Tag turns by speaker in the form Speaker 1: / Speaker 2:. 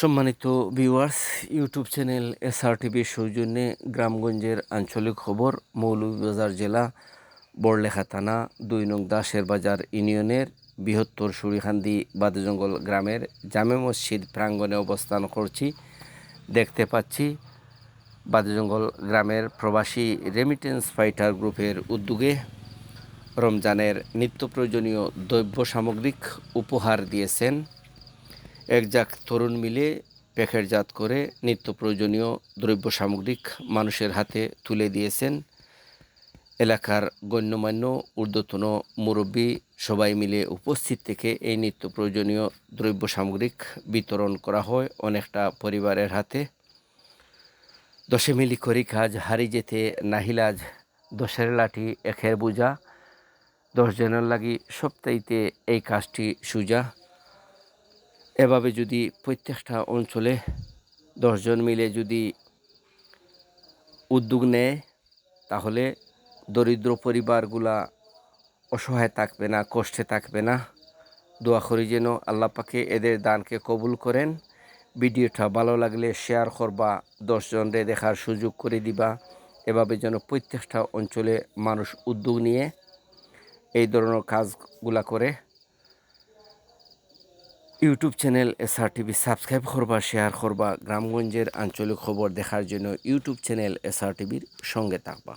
Speaker 1: সম্মানিত viewers YouTube channel SR টিভির সৌজন্যে গ্রামগঞ্জের আঞ্চলিক খবর, মৌলভীবাজার জেলা, বড়লেখা থানা, দুই নং দাসের বাজার ইউনিয়নের বৃহত্তর সুরিখান্দি বাদজঙ্গল গ্রামের জামে মসজিদ প্রাঙ্গণে অবস্থান করছি। দেখতে পাচ্ছি বাদজঙ্গল গ্রামের প্রবাসী রেমিটেন্স ফাইটার গ্রুপের উদ্যোগে রমজানের নিত্য প্রয়োজনীয় দ্রব্য সামগ্রিক উপহার দিয়েছেন। একজাক তরুণ মিলে প্যাকেটজাত করে নিত্য প্রয়োজনীয় দ্রব্য সামগ্রিক মানুষের হাতে তুলে দিয়েছেন। এলাকার গণ্যমান্য ঊর্ধ্বতন মুরব্বী সবাই মিলে উপস্থিত থেকে এই নিত্য প্রয়োজনীয় দ্রব্য সামগ্রিক বিতরণ করা হয় অনেকটা পরিবারের হাতে। দশে মিলি করি কাজ হারি যেতে নাহিলাজ, দশের লাঠি একের বোঝা, দশজনের লাগি সপ্তাহিতে এই কাজটি সুজা এভাবে যদি প্রত্যেকটা অঞ্চলে দশজন মিলে যদি উদ্যোগ নেয়, তাহলে দরিদ্র পরিবারগুলা অসহায় থাকবে না, কষ্টে থাকবে না। দোয়া করি যেন আল্লাহ পাকে এদের দানকে কবুল করেন। ভিডিওটা ভালো লাগলে শেয়ার করবা, দশজনরে দেখার সুযোগ করে দিবা। এভাবে যেন প্রত্যেকটা অঞ্চলে মানুষ উদ্যোগ নিয়ে এই ধরনের কাজগুলা করে। YouTube channel SR TV subscribe করবা, শেয়ার করবা, গ্রামগঞ্জের আঞ্চলিক খবর দেখার জন্য ইউটিউব চ্যানেল এসআর টিভির সঙ্গে থাকবা।